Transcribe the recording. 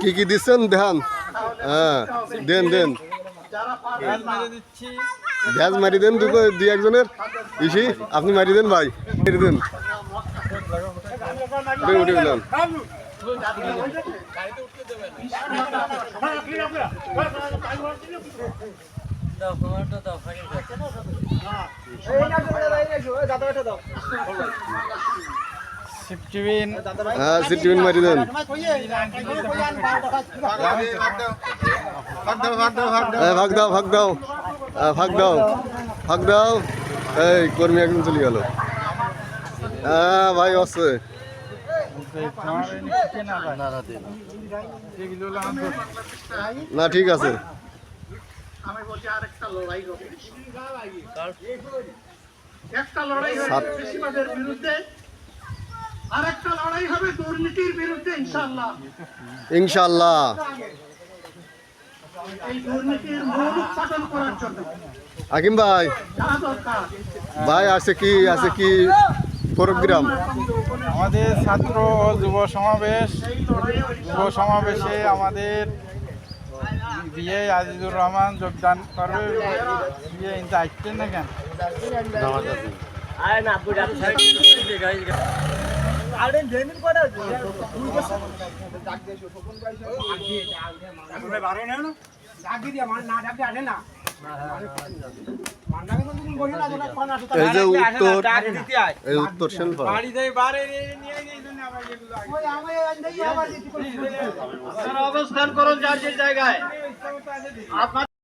কি কি দিচ্ছেন দেখান হ্যাঁ দেন দেন গ্যাস মারি দেন দুটো দুই একজনের ইসি আপনি মারি দেন ভাই মেরে দেন উঠে উঠে গেলাম সিফটিবিন হ্যাঁ সিটিউন মারি দেন ভাগ দাও ভাগ দাও ভাগ দাও ভাগ দাও এই কর্মী একজন চলে গেল হ্যাঁ ভাই আছে না ঠিক আছে একটা লড়াই বিরুদ্ধে আরেকটা লড়াই হবে দুর্নীতির বিরুদ্ধে ইনশাআল্লাহ। ইনশাল্লাহ এই দুর্নীতির মূল উৎপাদন করার জন্য। হাকিম ভাই। ভাই আছে কি আছে কি প্রোগ্রাম? আমাদের ছাত্র ও যুব সমাবেশ যুব সমাবেশে আমাদের বিয়ে আজিজুর রহমান যোগদান করবে। বিয়ে ইনতে আসছেন না কেন এই যে উত্তর এই উত্তর অবস্থান করুন যার যে জায়গায়। আপনার